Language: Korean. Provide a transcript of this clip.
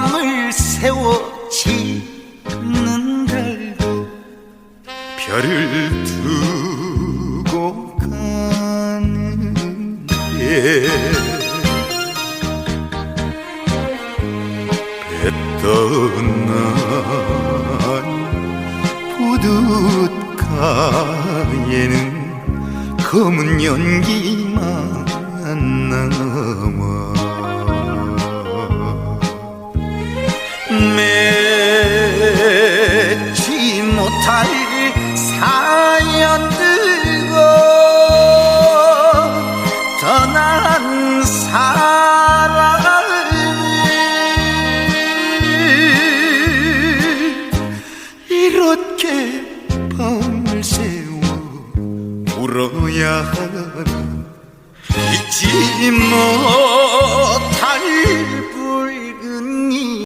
밤을 세워 지는 달도 별을 두고 가는데 배 떠난 부둣가에는 검은 연기만 남아 맺지 못할 사연들과 떠난 사람을 이렇게 밤을 새워 울어야 하나 잊지 못